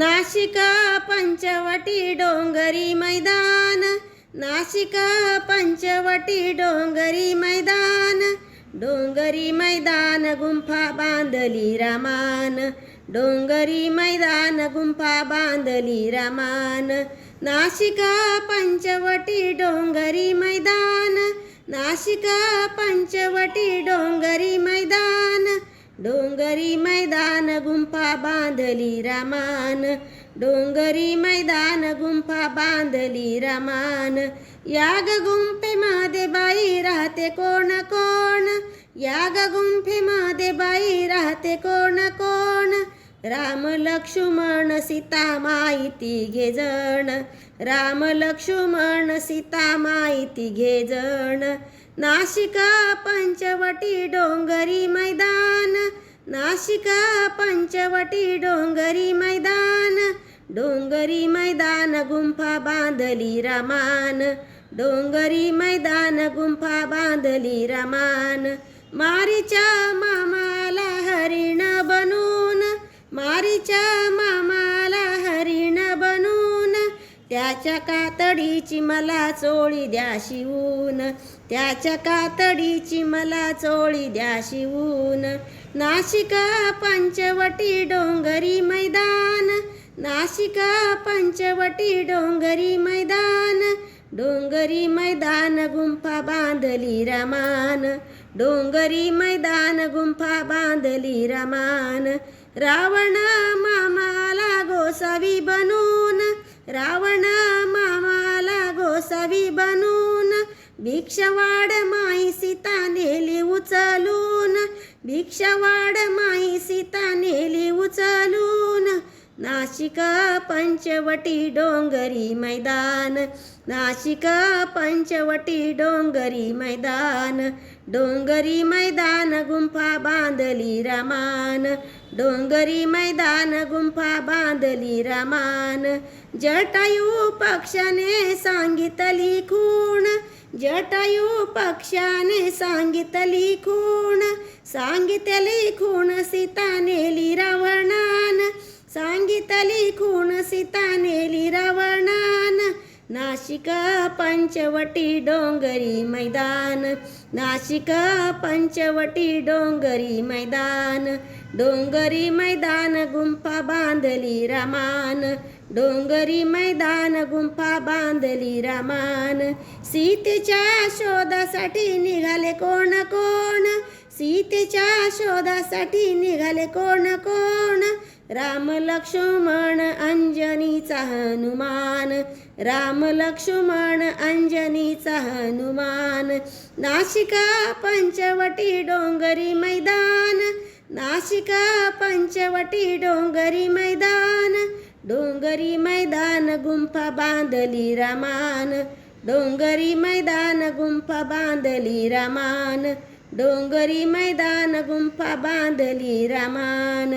नाशिका पंचवटी डोंगरी मैदान नाशिका पंचवटी डोंगरी मैदान डोंगरी मैदान गुंफा बांधली रामान डोंगरी मैदान गुंफा बांधली रामान नाशिका पंचवटी डोंगरी मैदान नाशिका पंचवटी डोंगरी मैदान डोंगरी मैदान गुंफा बांधली रामान. डोंगरी मैदान गुंफा बांधली रामान. याग गुंफेमध्ये बाई राहते कोण कोण? याग गुंफेमध्ये बाई राहते कोण कोण? राम लक्ष्मण सीता माहिती घे जण. राम लक्ष्मण सीता माहिती घे जण. नाशिका पंचवटी डोंगरी मैदान नाशिका पंचवटी डोंगरी मैदान डोंगरी मैदान गुंफा बांधली रामान डोंगरी मैदान गुंफा बांधली रामान मारीच्या मामाला हरिण त्याच्या कातडीची मला चोळी द्या शिवून. त्याच्या कातडीची मला चोळी द्या शिवून. नाशिका पंचवटी डोंगरी मैदान. नाशिका पंचवटी डोंगरी मैदान. डोंगरी मैदान गुंफा बांधली रमान. डोंगरी मैदान गुंफा बांधली रमान. रावण मामाला गोसावी बनू रावण मामाला गोसावी बनून भिक्षवाड माई सीता नेली उचलून भिक्षवाड माई सीता नेली उचलून नाशिक पंचवटी डोंगरी मैदान नाशिक पंचवटी डोंगरी मैदान डोंगरी मैदान गुंफा बांधली रामान डोंगरी मैदान गुंफा बांधली रामान जटायू पक्षाने सांगितली खूण. जटायू पक्षाने सांगितली खूण. सांगितली खूण सीता नेली रावणान. सांगितली खूण सीता नाशिक पंचवटी डोंगरी मैदान नाशिक पंचवटी डोंगरी मैदान डोंगरी मैदान गुंफा बांधली रामान डोंगरी मैदान गुंफा बांधली रामान. सीतेच्या शोधासाठी निघाले कोण कोण? सीतेच्या शोधासाठी निघाले कोण कोण? राम लक्ष्मण अंजनीचा हनुमान. राम लक्ष्मण अंजनीचा हनुमान नाशिका पंचवटी डोंगरी मैदान नाशिका पंचवटी डोंगरी मैदान डोंगरी मैदान गुंफा बांधली रामान डोंगरी मैदान गुंफा बांधली रामान डोंगरी मैदान गुंफा बांधली रामान.